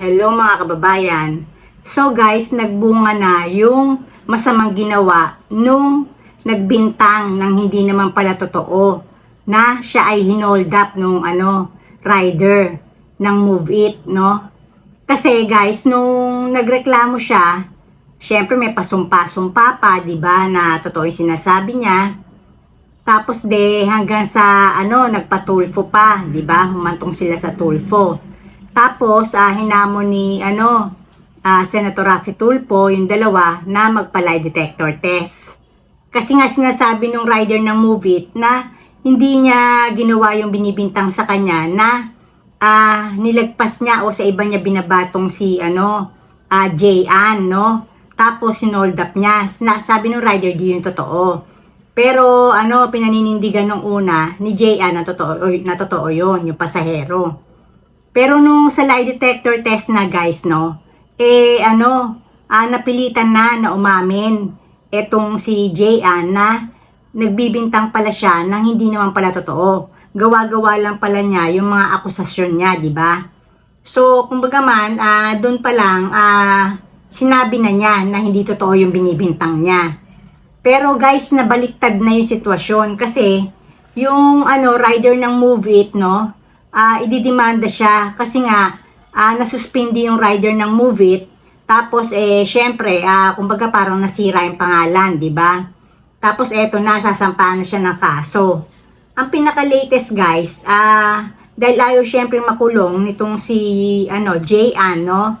Hello mga kababayan. So guys, nagbunga na yung masamang ginawa nung nagbintang ng hindi naman pala totoo na siya ay hinold up nung ano, rider ng Move It, no? Kasi guys, nung nagreklamo siya, syempre may pasumpa-sumpa pa, di ba, na totoo yung sinasabi niya. Tapos de hanggang sa ano nagpatulfo pa, 'di ba? Humantong sila sa tulfo. Tapos ah, hinamon ni ano ah, Senator Raffy Tulfo yung dalawa na magpa-lie detector test. Kasi nga sinasabi nung rider ng Move It na hindi niya ginawa yung binibintang sa kanya na ah, nilagpas niya o sa iba niya binabatong si ano ah, Jay no? Tapos sinold up niya. Sabi nung rider di yung totoo. Pero ano, pinaninindigan nung una ni J.A. na totoo, na totoo yun, yung pasahero. Pero nung sa lie detector test na guys, no, eh ano, ah, napilitan na na umamin etong si J.A. na nagbibintang pala siya nang hindi naman pala totoo. Gawa-gawa lang pala niya yung mga akusasyon niya, di ba? So, kumbaga man, ah, doon pa lang, ah, sinabi na niya na hindi totoo yung binibintang niya. Pero guys, nabaliktad na yung sitwasyon kasi yung ano rider ng Move It, no, ah ididemanda siya kasi nga ah nasuspindi yung rider ng Move. Tapos eh syempre, ah kumbaga parang nasira yung pangalan, 'di ba? Tapos eto na sasampahan na siya ng kaso. Ang pinaka-latest guys, ah dahil ayaw syempre makulong nitong si ano Jay Ann, no?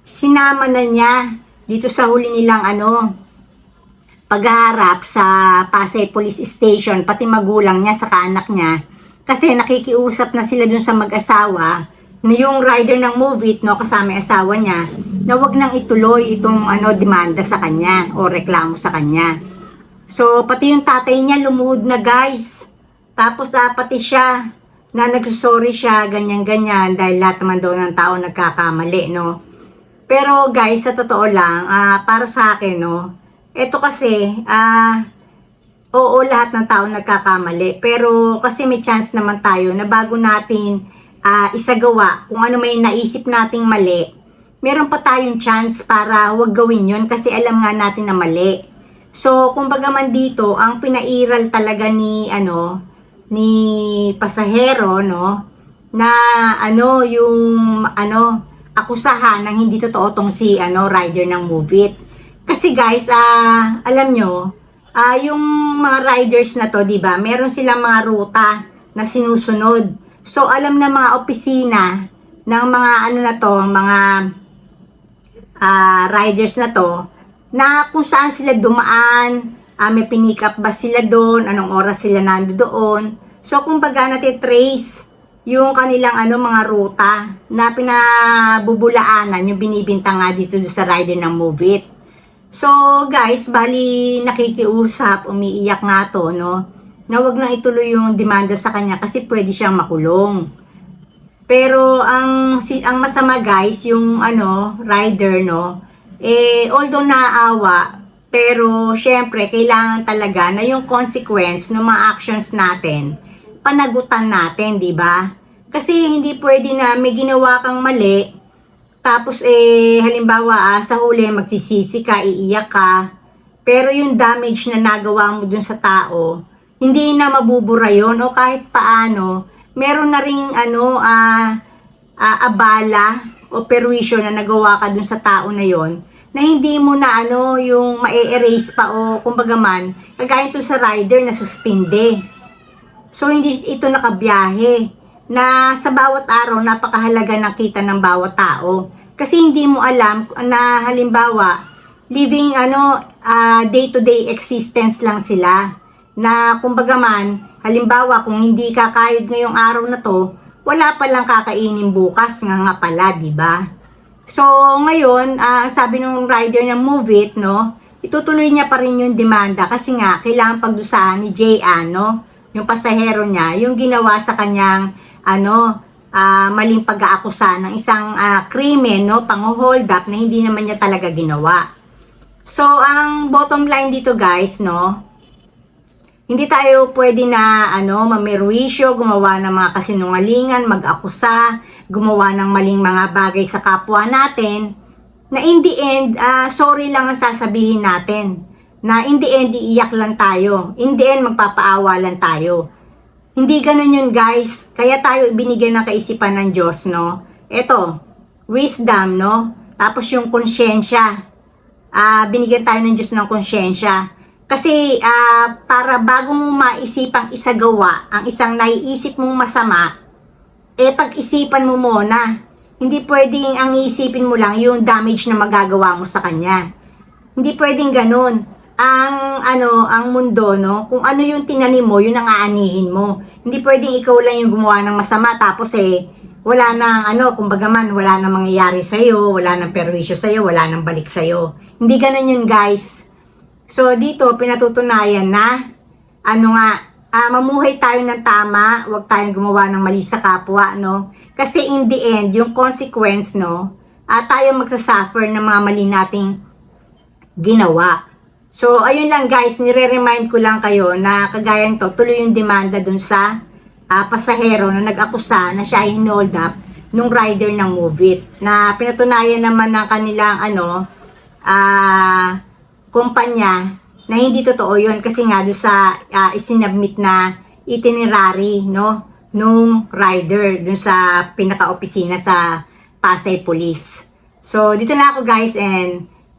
Sinama na niya dito sa huli nilang ano pagharap sa Pasay Police Station, pati magulang niya sa anak niya. Kasi nakikiusap na sila dun sa mag-asawa na yung rider ng movie, no, kasama yung asawa niya, na wag nang ituloy itong ano, demanda sa kanya o reklamo sa kanya. So, pati yung tatay niya lumuhod na guys. Tapos, ah, pati siya, na nagsusorry siya, ganyan-ganyan, dahil lahat naman daw ng tao nagkakamali, no. Pero guys, sa totoo lang, ah, para sa akin, no, ito kasi, ah, oo, lahat ng tao nagkakamali. Pero kasi may chance naman tayo na bago natin ah, isagawa kung ano may naisip nating mali, meron pa tayong chance para wag gawin yon kasi alam nga natin na mali. So, kumbaga man dito, ang pinairal talaga ni, ano, ni pasahero, no, na, ano, yung, ano, akusahan ng hindi totoo tong si, ano, rider ng Move It. Kasi guys, ah, alam nyo, ah, yung mga riders na to, 'di ba? Meron silang mga ruta na sinusunod. So alam na mga opisina ng mga ano na to, mga ah, riders na to, na kung saan sila dumaan, ah, may pinick up ba sila doon, anong oras sila nando doon. So kumbaga natitrace yung kanilang ano mga ruta na pinabubulaanan yung binibintang nga dito sa rider ng Move It. So, guys, bali nakikiusap, umiiyak nga to, no? Na wag nang ituloy yung demanda sa kanya kasi pwede siyang makulong. Pero ang si ang masama guys, yung ano, rider no, eh although naawa, pero syempre kailangan talaga na yung consequence ng mga actions natin panagutan natin, 'di ba? Kasi hindi pwede na may ginawa kang mali, tapos eh, halimbawa ah, sa huli magsisisi ka, iiyak ka, pero yung damage na nagawa mo dun sa tao, hindi na mabubura yon o kahit paano, meron na ring ano, ah, ah, abala o perwisyo na nagawa ka dun sa tao na yon na hindi mo na ano, yung ma-erase pa o kumbaga man, kagaya ito sa rider na suspinde. So, hindi ito nakabiyahe na sa bawat araw napakahalaga ng kita ng bawat tao. Kasi hindi mo alam na halimbawa living ano ah, day-to-day existence lang sila. Na kumbaga man halimbawa kung hindi ka kayod ngayong araw na to wala pa lang kakainin bukas nga nga pala di ba? So ngayon ah, sabi ng rider ng Move It no? Itutuloy niya pa rin yung demanda kasi nga kailangan pagdusahan ni Jay no? Yung pasahero niya yung ginawa sa kanyang ano ah, maling pag-aakusa ng isang ah, krimen, no, pang-hold up na hindi naman niya talaga ginawa. So, ang bottom line dito guys, no, Hindi tayo pwede na ano, mamerwisyo, gumawa ng mga kasinungalingan, mag-akusa, gumawa ng maling mga bagay sa kapwa natin na in the end, ah, sorry lang ang sasabihin natin. Na in the end, iiyak lang tayo. In the end, magpapaawa lang tayo. Hindi ganun yun guys. Kaya tayo binigyan ng kaisipan ng Diyos, no? Ito, wisdom, no? Tapos yung konsyensya. Ah, binigyan tayo ng Diyos ng konsyensya. Kasi ah, para bago mo maisipang isagawa ang isang naiisip mong masama, eh pag-isipan mo muna. Hindi pwedeng ang isipin mo lang yung damage na magagawa mo sa kanya. Hindi pwedeng ganun. Ang ano, ang mundo, no? Kung ano yung tinanim mo, yun ang aanihin mo. Hindi pwedeng ikaw lang yung gumawa ng masama tapos eh wala nang ano, kumbaga man, wala nang mangyayari sa iyo, wala nang perwisyo sa iyo, wala nang balik sa iyo. Hindi ganun yun, guys. So dito pinatutunayan na ano nga ah, mamuhay tayo ng tama, huwag tayong gumawa ng mali sa kapwa, no? Kasi in the end, yung consequence, no, ah, tayo magsasuffer ng mga mali nating ginawa. So, ayun lang guys, nire-remind ko lang kayo na kagaya to, tuloy yung demanda dun sa ah, pasahero na nag-akusa na siya ay hinold up nung rider ng Movit na pinatunayan naman ng kanilang ano ah kumpanya na hindi totoo yun kasi nga doon sa ah, isinabmit na itinerary no nung rider dun sa pinaka-opisina sa Pasay Police. So dito na ako guys and